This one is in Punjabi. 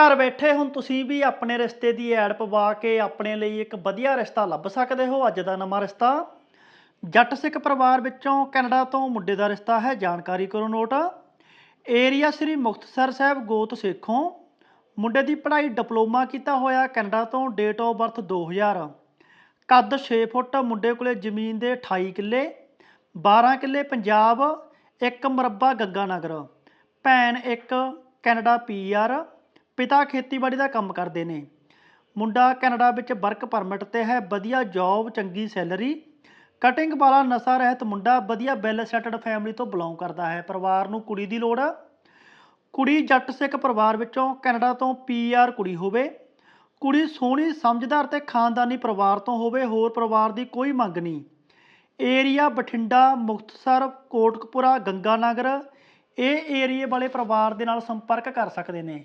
ਘਰ ਬੈਠੇ ਹੁਣ ਤੁਸੀਂ ਵੀ ਆਪਣੇ ਰਿਸ਼ਤੇ ਦੀ ਐਡ ਪਵਾ ਕੇ ਆਪਣੇ ਲਈ ਇੱਕ ਵਧੀਆ ਰਿਸ਼ਤਾ ਲੱਭ ਸਕਦੇ ਹੋ। ਅੱਜ ਦਾ ਨਵਾਂ ਰਿਸ਼ਤਾ ਜੱਟ ਸਿੱਖ ਪਰਿਵਾਰ ਵਿੱਚੋਂ ਕੈਨੇਡਾ ਤੋਂ ਮੁੰਡੇ ਦਾ ਰਿਸ਼ਤਾ ਹੈ। ਜਾਣਕਾਰੀ ਕਰੋ ਨੋਟ। ਏਰੀਆ ਸ੍ਰੀ ਮੁਕਤਸਰ ਸਾਹਿਬ ਗੋਤ ਸੇਖੋਂ ਮੁੰਡੇ ਦੀ ਪੜ੍ਹਾਈ ਡਿਪਲੋਮਾ ਕੀਤਾ ਹੋਇਆ ਕੈਨੇਡਾ ਤੋਂ ਡੇਟ ਆਫ ਬਰਥ 2000 ਕੱਦ 6 ਫੁੱਟ, ਮੁੰਡੇ ਕੋਲੇ ਜ਼ਮੀਨ ਦੇ 28 ਕਿੱਲੇ 12 ਕਿੱਲੇ ਪੰਜਾਬ, ਇੱਕ ਮਰਬਾ ਗੰਗਾ ਨਗਰ ਭੈਣ ਇੱਕ ਕੈਨੇਡਾ ਪੀਆਰ ਪਿਤਾ ਖੇਤੀਬਾੜੀ ਦਾ ਕੰਮ ਕਰਦੇ ਨੇ। ਮੁੰਡਾ ਕੈਨੇਡਾ ਵਿੱਚ ਵਰਕ ਪਰਮਿਟ ਤੇ ਹੈ, ਵਧੀਆ ਜੌਬ, ਚੰਗੀ ਸੈਲਰੀ। ਕਟਿੰਗ ਵਾਲਾ ਨਸ਼ਾ ਰਹਿਤ ਮੁੰਡਾ ਵਧੀਆ ਵੈਲ ਸੈਟਲਡ ਫੈਮਿਲੀ ਤੋਂ ਬਿਲੋਂਗ ਕਰਦਾ ਹੈ। ਪਰਿਵਾਰ ਨੂੰ ਕੁੜੀ ਦੀ ਲੋੜ। ਆ ਕੁੜੀ ਜੱਟ ਸਿੱਖ ਪਰਿਵਾਰ ਵਿੱਚੋਂ ਕੈਨੇਡਾ ਤੋਂ ਪੀਆਰ ਕੁੜੀ ਹੋਵੇ। ਕੁੜੀ ਸੋਹਣੀ, ਸਮਝਦਾਰ ਤੇ ਖਾਨਦਾਨੀ ਪਰਿਵਾਰ ਤੋਂ ਹੋਵੇ, ਹੋਰ ਪਰਿਵਾਰ ਦੀ ਕੋਈ ਮੰਗ ਨਹੀਂ। ਏਰੀਆ ਬਠਿੰਡਾ, ਮੁਕਤਸਰ, ਕੋਟਕਪੁਰਾ, ਗੰਗਾਨਗਰ, ਇਹ ਏਰੀਏ ਵਾਲੇ ਪਰਿਵਾਰ ਦੇ ਨਾਲ ਸੰਪਰਕ ਕਰ ਸਕਦੇ ਨੇ।